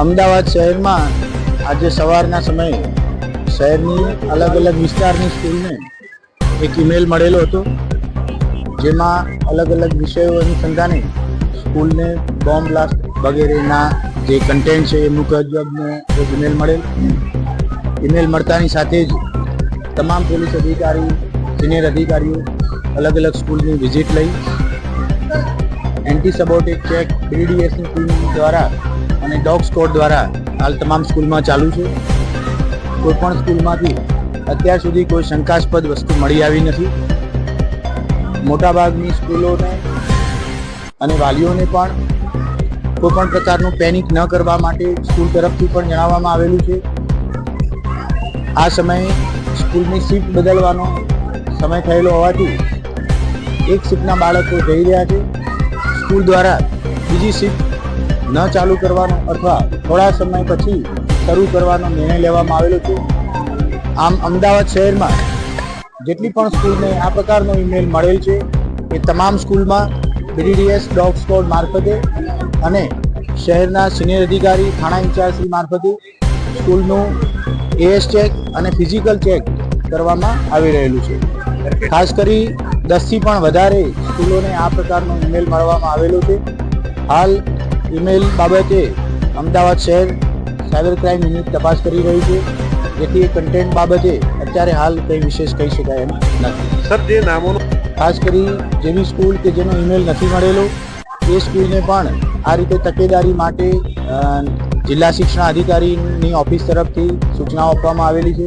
અમદાવાદ શહેરમાં આજે સવારના સમયે શહેરની અલગ અલગ વિસ્તારની સ્કૂલને એક ઈમેલ મળેલો હતો, જેમાં અલગ અલગ વિષયો અનુસંધાને સ્કૂલને બોમ્બ બ્લાસ્ટ વગેરેના જે કન્ટેન્ટ છે એ મુજબનો એક ઈમેલ મળેલ. ઈમેલ મળતાની સાથે જ તમામ પોલીસ અધિકારી સિનિયર અધિકારીઓ અલગ અલગ સ્કૂલની વિઝિટ લઈ. એન્ટી સબોટિક ચેક બીડીએસની ટીમ દ્વારા અને ડોગ સ્કોડ દ્વારા હાલ તમામ સ્કૂલમાં ચાલુ છે. કોઈ પણ સ્કૂલમાંથી અત્યાર સુધી કોઈ શંકાસ્પદ વસ્તુ મળી આવી નથી. મોટાભાગની સ્કૂલોને અને વાલીઓને પણ કોઈ પણ પ્રકારનું પેનિક ન કરવા માટે સ્કૂલ તરફથી પણ જણાવવામાં આવેલું છે. આ સમયે સ્કૂલની શિફ્ટ બદલવાનો સમય થયેલો હોવાથી એક શિફ્ટના બાળકો જઈ રહ્યા છે. સ્કૂલ દ્વારા બીજી શિફ્ટ ન ચાલુ કરવાનો અથવા થોડા સમય પછી શરૂ કરવાનો નિર્ણય લેવામાં આવેલો છે. આમ અમદાવાદ શહેરમાં જેટલી પણ સ્કૂલને આ પ્રકારનો ઈમેલ મળેલ છે એ તમામ સ્કૂલમાં બીડીડીએસ ડોગ સ્કોડ મારફતે અને શહેરના સિનિયર અધિકારી, થાણા ઇન્ચાર્જશ્રી મારફતે સ્કૂલનું એએસ ચેક અને ફિઝિકલ ચેક કરવામાં આવી રહેલું છે. ખાસ કરી દસથી પણ વધારે સ્કૂલોને આ પ્રકારનો ઈમેલ મળવામાં આવેલો છે. હાલ ઈમેલ બાબતે અમદાવાદ શહેર સાયબર ક્રાઇમ યુનિટ તપાસ કરી રહી છે. જેથી કન્ટેન્ટ બાબતે અત્યારે હાલ કંઈ વિશેષ કહી શકાય એમ નથી. સર જે નામોનો ખાસ કરી જેવી સ્કૂલ કે જેનો ઈમેલ નથી મળેલો એ સ્કૂલને પણ આ રીતે તકેદારી માટે જિલ્લા શિક્ષણ અધિકારીની ઓફિસ તરફથી સૂચનાઓ આપવામાં આવેલી છે.